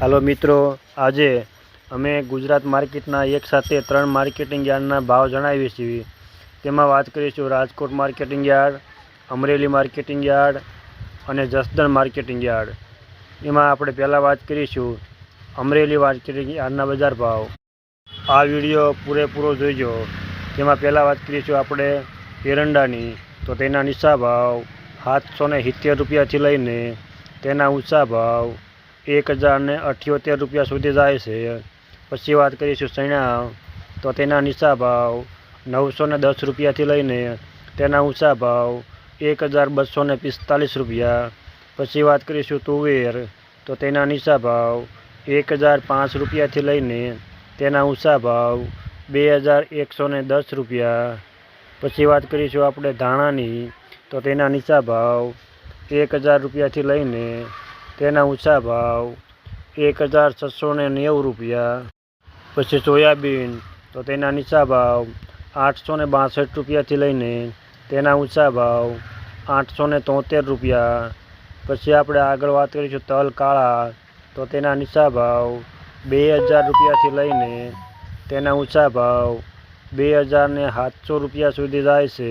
હાલો મિત્રો, આજે અમે ગુજરાત માર્કેટના એક સાથે ત્રણ માર્કેટિંગ યાર્ડના ભાવ જણાવીએ છીએ. તેમાં વાત કરીશું Rajkot marketing yard, Amreli marketing yard અને જસદણ માર્કેટિંગ યાર્ડ. એમાં આપણે પહેલાં વાત કરીશું અમરેલી માર્કેટિંગ યાર્ડના બજાર ભાવ. આ વીડિયો પૂરેપૂરો જોઈજો. તેમાં પહેલાં વાત કરીશું આપણે એરંડાની. તો તેના નીચા ભાવ સાતસો ને સિત્તેર રૂપિયાથી લઈને તેના ઊંચા ભાવ એક હજાર ને અઠ્યોતેર રૂપિયા સુધી જાય છે. પછી વાત કરીશું ચણા. તો તેના નીચા ભાવ નવસો ને દસ રૂપિયાથી લઈને તેના ઊંચા ભાવ એક હજાર બસો ને પિસ્તાલીસ રૂપિયા. પછી વાત કરીશું તુવેર. તો તેના નીચા ભાવ એક હજાર પાંચ રૂપિયાથી લઈને તેના ઊંચા ભાવ બે હજાર એકસો ને દસ રૂપિયા. પછી વાત કરીશું આપણે ધાણાની. તો તેના નીચા ભાવ એક હજાર રૂપિયાથી લઈને તેના ઊંચા ભાવ એક હજાર છસો ને નેવું રૂપિયા. પછી સોયાબીન, તો તેના નીચા ભાવ આઠસો ને બાસઠ રૂપિયાથી લઈને તેના ઊંચા ભાવ આઠસો ને તોતેર રૂપિયા. પછી આપણે આગળ વાત કરીશું તલ કાળા, તો તેના નીચા ભાવ બે હજાર રૂપિયાથી લઈને તેના ઊંચા ભાવ બે હજાર ને સાતસો રૂપિયા સુધી જાય છે.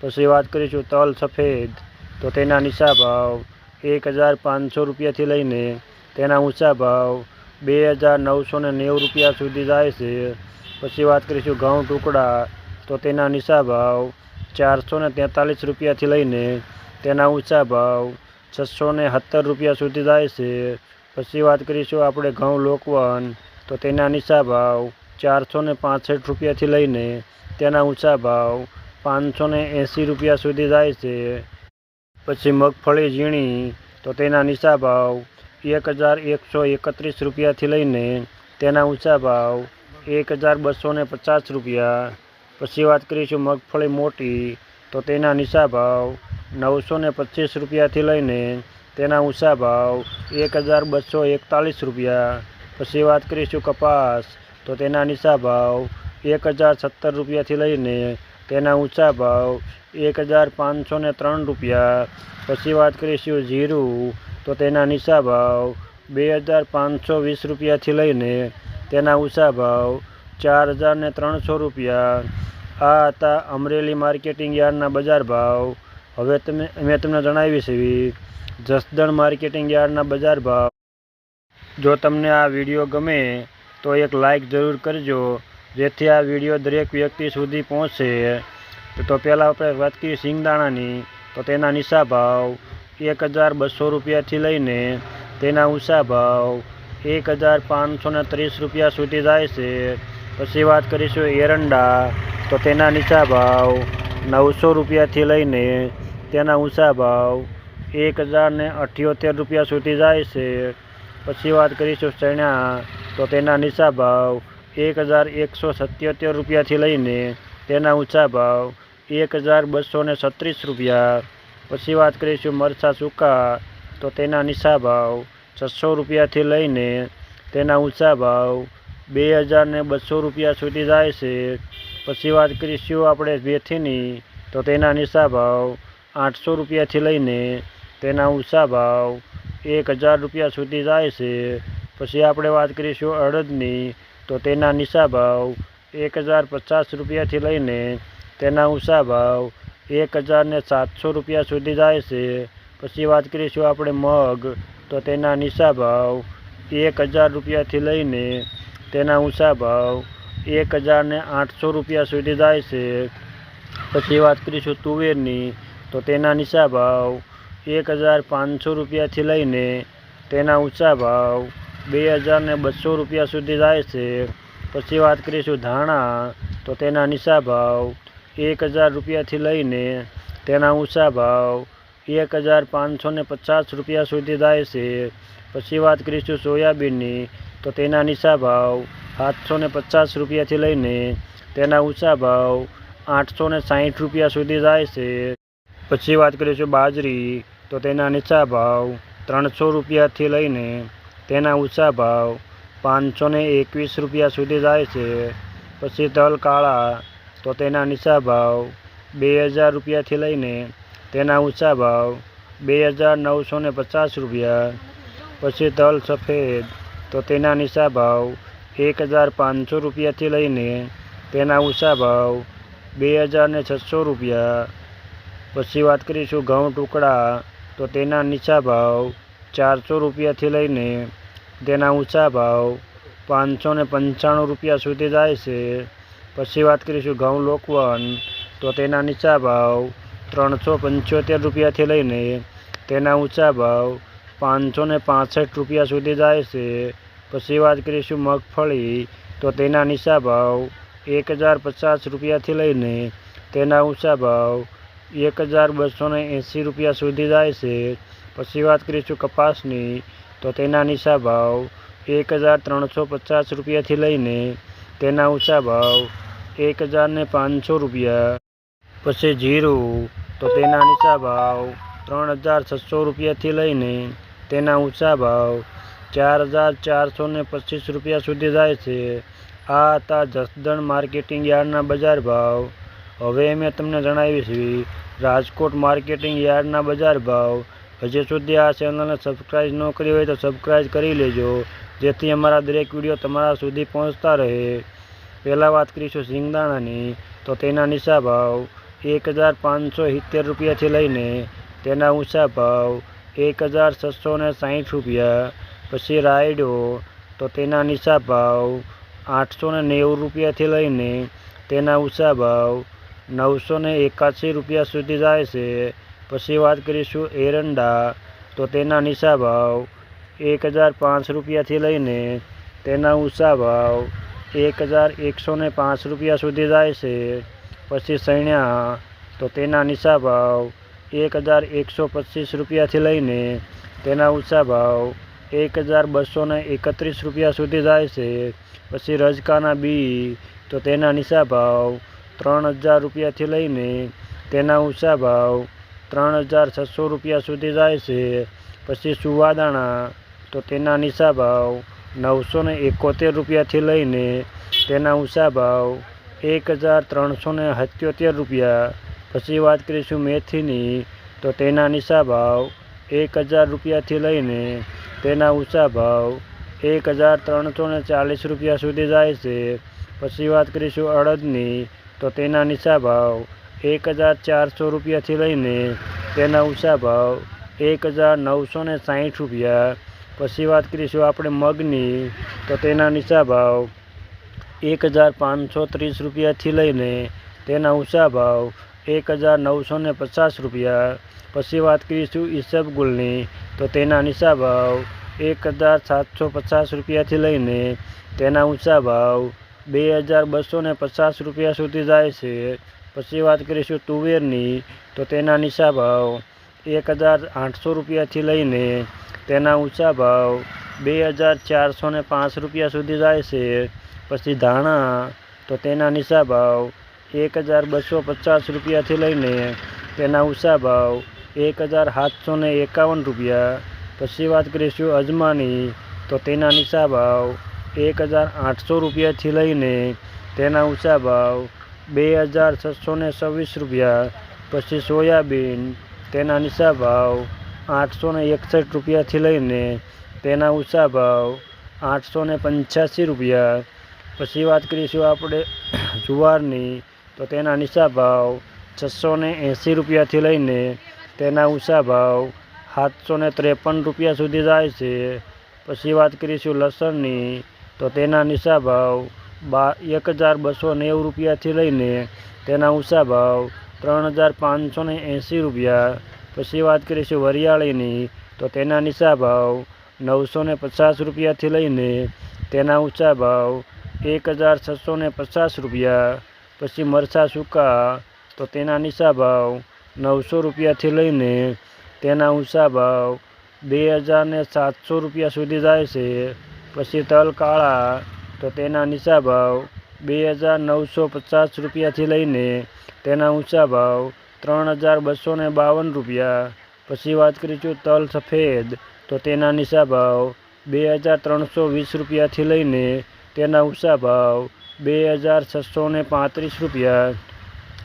પછી વાત કરીશું તલ સફેદ, તો તેના નીચા ભાવ એક હજાર પાંચસો રૂપિયાથી લઈને તેના ઊંચા ભાવ બે હજાર નવસો ને નેવું રૂપિયા સુધી જાય છે. પછી વાત કરીશું ઘઉં ટુકડા. તો તેના નીચા ભાવ ચારસો ને તેતાલીસ રૂપિયાથી લઈને તેના ઊંચા ભાવ છસો ને સત્તર રૂપિયા સુધી જાય છે. પછી વાત કરીશું આપણે ઘઉં લોકવન. તો તેના નીચા ભાવ ચારસો ને પાંસઠ રૂપિયાથી લઈને તેના ઊંચા ભાવ પાંચસો ને એંસી રૂપિયા સુધી જાય છે. પછી મગફળી ઝીણી, તો તેના નીચા ભાવ એક હજાર એકસો એકત્રીસ રૂપિયાથી લઈને તેના ઊંચા ભાવ એક હજાર બસો પચાસ રૂપિયા. પછી વાત કરીશું મગફળી મોટી, તો તેના નીચા ભાવ નવસો ને પચીસ રૂપિયાથી લઈને તેના ઊંચા ભાવ એક હજાર બસો એકતાલીસ રૂપિયા. પછી વાત કરીશું કપાસ, તો તેના નીચા ભાવ એક હજાર સત્તર રૂપિયાથી લઈને તેના ઊંચા ભાવ એક હજાર પાંચસો ને ત્રણ રૂપિયા. પછી વાત કરીશું જીરું, તો તેના નીચા ભાવ બે હજાર પાંચસો વીસ રૂપિયાથી લઈને તેના ઊંચા ભાવ ચાર હજાર ત્રણસો રૂપિયા. આ હતા અમરેલી માર્કેટિંગ યાર્ડના બજાર ભાવ. હવે તમે, મેં તમને જણાવી છે જસદણ માર્કેટિંગ યાર્ડના બજાર ભાવ. જો તમને આ વીડિયો ગમે તો એક લાઈક જરૂર કરજો. જેથી આ વીડિયો દરેક વ્યક્તિ સુધી પહોંચશે. તો પહેલાં આપણે વાત કરીએ સિંગદાણાની. તો તેના નીચા ભાવ એક હજાર બસો રૂપિયાથી લઈને તેના ઊંચા ભાવ એક હજાર પાંચસો ને ત્રીસ રૂપિયા સુધી જાય છે. પછી વાત કરીશું એરંડા. તો તેના નીચા ભાવ નવસો રૂપિયાથી લઈને તેના ઊંચા ભાવ એક હજાર ને અઠ્યોતેર રૂપિયા સુધી જાય છે. પછી વાત કરીશું ચણા. તો તેના નીચા ભાવ એક હજાર એકસો સત્યોતેર રૂપિયાથી લઈને તેના ઊંચા ભાવ એક હજાર બસો છત્રીસ રૂપિયા. પછી વાત કરીશું મરચાં સૂકા, તો તેના નીચા ભાવ છસો રૂપિયાથી લઈને તેના ઊંચા ભાવ બે હજાર બસો રૂપિયા સુધી જાય છે. પછી વાત કરીશું આપણે મેથીની, તો તેના નીચા ભાવ આઠસો રૂપિયાથી લઈને તેના ઊંચા ભાવ એક હજાર રૂપિયા સુધી જાય છે. પછી આપણે વાત કરીશું અડદની તો તેના નીચા ભાવ એક હજાર પચાસ રૂપિયાથી લઈને તેના ઊંચા ભાવ એક હજારને સાતસો રૂપિયા સુધી જાય છે. પછી વાત કરીશું આપણે મગ. તો તેના નીચા ભાવ એક હજાર રૂપિયાથી લઈને તેના ઊંચા ભાવ એક હજારને આઠસો રૂપિયા સુધી જાય છે. પછી વાત કરીશું તુવેરની. તો તેના નીચા ભાવ એક હજાર પાંચસો રૂપિયાથી લઈને તેના ઊંચા ભાવ બે હજાર ને બસો રૂપિયા સુધી જાય છે. પછી વાત કરીશું ધાણા, તો તેના નીચા ભાવ એક હજાર રૂપિયાથી લઈને તેના ઊંચા ભાવ એક હજાર પાંચસો પચાસ રૂપિયા સુધી જાય છે. પછી વાત કરીશું સોયાબીનની, તો તેના નીચા ભાવ સાતસો પચાસ રૂપિયાથી લઈને તેના ઊંચા ભાવ આઠસો સાહીઠ રૂપિયા સુધી જાય છે. પછી વાત કરીશું બાજરી, તો તેના નીચા ભાવ ત્રણસો રૂપિયાથી લઈને તેના ઊંચા ભાવ પાંચસો ને એકવીસ રૂપિયા સુધી જાય છે. પછી તલ કાળા, તો તેના નીચા ભાવ બે હજાર રૂપિયાથી લઈને તેના ઊંચા ભાવ બે હજાર નવસો ને પચાસ રૂપિયા. પછી તલ સફેદ, તો તેના નીચા ભાવ એક હજાર પાંચસો રૂપિયાથી લઈને તેના ઊંચા ભાવ બે હજાર ને છસો રૂપિયા. પછી વાત કરીશું ઘઉં ટુકડા, તો તેના નીચા ભાવ ચારસો રૂપિયાથી લઈને તેના ઊંચા ભાવ પાંચસો ને પંચાણું રૂપિયા સુધી જાય છે. પછી વાત કરીશું ઘઉં લોકવન. તો તેના નીચા ભાવ ત્રણસો પંચોતેર રૂપિયાથી લઈને તેના ઊંચા ભાવ પાંચસો ને પાસઠ રૂપિયા સુધી જાય છે. પછી વાત કરીશું મગફળી. તો તેના નીચા ભાવ એક હજાર પચાસ રૂપિયાથી લઈને તેના ઊંચા ભાવ એક હજાર બસો ને એંસી રૂપિયા સુધી જાય છે. પછી વાત કરીશું કપાસની, તો તેના નીચા ભાવ એક હજાર ત્રણસો પચાસ રૂપિયાથી લઈને તેના ઊંચા ભાવ એક હજારને પાંચસો રૂપિયા. પછી જીરું, તો તેના નીચા ભાવ ત્રણ હજાર છસો રૂપિયાથી લઈને તેના ઊંચા ભાવ ચાર હજાર ચારસો ને પચીસ રૂપિયા સુધી જાય છે. આ હતા જસદણ માર્કેટિંગ યાર્ડના બજાર ભાવ. હવે મેં તમને જણાવીશ રાજકોટ માર્કેટિંગ યાર્ડના બજાર ભાવ હજી સુધી આ ચેનલને સબસ્ક્રાઈબ ન કરી હોય તો સબસ્ક્રાઈબ કરી લેજો. જેથી અમારા દરેક વીડિયો તમારા સુધી પહોંચતા રહે. પહેલાં વાત કરીશું સિંગદાણાની, તો તેના નીચા ભાવ એક હજાર પાંચસો સિત્તેર રૂપિયાથી લઈને તેના ઊંચા ભાવ એક હજાર છસો ને સાહીઠ રૂપિયા. પછી રાયડો, તો તેના નીચા ભાવ આઠસો ને નેવું રૂપિયાથી લઈને તેના ઊંચા ભાવ નવસો ને એકાસી રૂપિયા સુધી જાય છે. પછી વાત કરીશું એરંડા. તો તેના નીચા ભાવ એક હજાર પાંચ રૂપિયાથી લઈને તેના ઊંચા ભાવ એક હજાર એકસો ને પાંચ રૂપિયા સુધી જાય છે. પછી સૈણ્યા, તો તેના નીચા ભાવ એક હજાર એકસો પચીસ રૂપિયાથી લઈને તેના ઊંચા ભાવ એક હજાર બસો ને એકત્રીસ રૂપિયા સુધી જાય છે. પછી રજકાના બી, તો તેના નીચા ભાવ ત્રણ હજાર રૂપિયાથી લઈને તેના ઊંચા ભાવ ત્રણ હજાર છસો રૂપિયા સુધી જાય છે. પછી સુવાદાણા, તો તેના નીચા ભાવ નવસો ને એકોતેર રૂપિયાથી લઈને તેના ઊંચા ભાવ એક હજાર ત્રણસો ને સત્યોતેર રૂપિયા. પછી વાત કરીશું મેથીની, તો તેના નીચા ભાવ એક હજાર રૂપિયાથી લઈને તેના ઊંચા ભાવ એક હજાર ત્રણસો ને ચાલીસ રૂપિયા સુધી જાય છે. પછી વાત કરીશું અડદની, તો તેના નીચા ભાવ એક હજાર ચારસો રૂપિયાથી લઈને તેના ઊંચા ભાવ એક હજાર નવસો ને સાહીઠ રૂપિયા. પછી વાત કરીશું આપણે મગની, તો તેના નીચા ભાવ એક હજાર પાંચસો ત્રીસ રૂપિયાથી લઈને તેના ઊંચા ભાવ એક હજાર નવસો ને પચાસ રૂપિયા. પછી વાત કરીશું ઈસબગુલની તો તેના નીચા ભાવ એક હજાર સાતસો પચાસ રૂપિયાથી લઈને તેના ઊંચા ભાવ બે હજાર બસો ને પચાસ રૂપિયા સુધી જાય છે. પછી વાત કરીશું તુવેરની. તો તેના નીચા ભાવ? એક હજાર આઠસો રૂપિયાથી લઈને તેના ઊંચા ભાવ બે હજાર ચારસો ને પાંચ રૂપિયા સુધી જાય છે. પછી ધાણા? તો તેના નીચા ભાવ? એક હજાર બસો પચાસ રૂપિયાથી લઈને તેના ઊંચા ભાવ એક હજાર સાતસો ને એકાવન રૂપિયા. પછી વાત કરીશું અજમાની. તો તેના નીચા ભાવ? એક હજાર આઠસો રૂપિયાથી લઈને તેના ઊંચા ભાવ બે હજાર છસો ને છવ્વીસ રૂપિયા, પછી સોયાબીન, તેના નીચા ભાવ આઠસો ને એકસઠ રૂપિયાથી લઈને તેના ઊંચા ભાવ આઠસો ને પંચ્યાસી રૂપિયા. પછી વાત કરીશું આપણે જુવારની, તો તેના નીચા ભાવ છસો ને એંસી રૂપિયાથી લઈને તેના ઊંચા ભાવ સાતસો ને ત્રેપન રૂપિયા સુધી જાય છે. પછી વાત કરીશું લસણની, તો તેના નીચા ભાવ બા, એક હજાર બસો નેવું રૂપિયાથી લઈને તેના ઊંચા ભાવ ત્રણ હજાર પાંચસો ને એંસી રૂપિયા. પછી વાત કરીશું વરિયાળીની, તો તેના નીચા ભાવ નવસો ને પચાસ રૂપિયાથી લઈને તેના ઊંચા ભાવ એક હજાર છસો ને પચાસ રૂપિયા. પછી મરચાં સૂકા, તો તેના નીચા ભાવ નવસો રૂપિયાથી લઈને તેના ઊંચા ભાવ બે હજાર સાતસો રૂપિયા સુધી જાય છે. પછી તલ કાળા તો તેના નીચા ભાવ બે હજાર નવસો પચાસ રૂપિયાથી લઈને તેના ઊંચા ભાવ ત્રણ હજાર બસો ને બાવન રૂપિયા. પછી વાત કરીશું તલ સફેદ, તો તેના નીચા ભાવ બે હજાર ત્રણસો વીસ રૂપિયાથી લઈને તેના ઊંચા ભાવ બે હજાર છસો ને પાંત્રીસ રૂપિયા.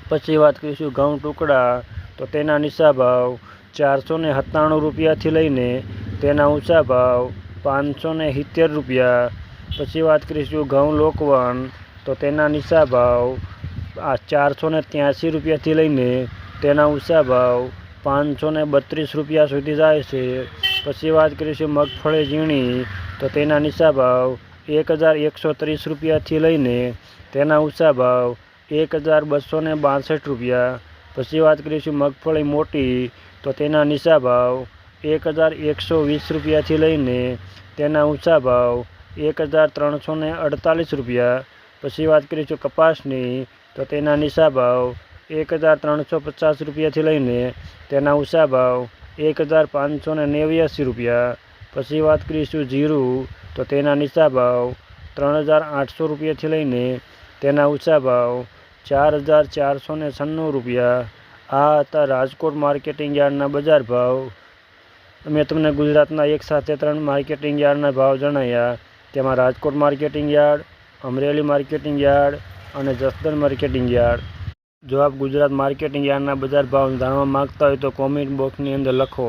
પછી વાત કરીશું ઘઉં ટુકડા, તો તેના નીચા ભાવ ચારસો ને સત્તાણું રૂપિયાથી લઈને તેના ઊંચા ભાવ પાંચસો ને સિત્તેર રૂપિયા. પછી વાત કરીશું ઘઉં લોકવન. તો તેના નીચા ભાવ આ ચારસો ને ત્યાંસી રૂપિયાથી લઈને તેના ઊંચા ભાવ પાંચસો ને બત્રીસ રૂપિયા સુધી જાય છે. પછી વાત કરીશું મગફળી ઝીણી. તો તેના નીચા ભાવ એક હજાર એકસો ત્રીસ રૂપિયાથી લઈને તેના ઊંચા ભાવ એક હજાર બસો ને બાસઠ રૂપિયા. પછી વાત કરીશું મગફળી મોટી. તો તેના નીચા ભાવ એક હજાર એકસો વીસ રૂપિયાથી લઈને તેના ઊંચા ભાવ એક હજાર ત્રણસો ને અડતાલીસ રૂપિયા. પછી વાત કરીશું કપાસની, તો તેના નિશા ભાવ એક હજાર ત્રણસો પચાસ રૂપિયાથી લઈને તેના ઊંચા ભાવ એક હજાર પાંચસો ને નેવ્યાસી રૂપિયા. પછી વાત કરીશું જીરું, તો તેના નીચા ભાવ ત્રણ હજાર આઠસો રૂપિયાથી લઈને તેના ઊંચા ભાવ ચાર હજાર ચારસો ને છન્નું રૂપિયા. આ હતા રાજકોટ માર્કેટિંગ યાર્ડના બજાર ભાવ. મેં તમને ગુજરાતના એક સાથે ત્રણ માર્કેટિંગ યાર્ડના ભાવ જણાવ્યા તેમાં Rajkot marketing yard, Amreli marketing yard અને જસદણ માર્કેટિંગ યાર્ડ. જો આપ ગુજરાત માર્કેટિંગ યાર્ડના બજાર ભાવ જાણવા માગતા હોય તો કોમેન્ટ બોક્સની અંદર લખો.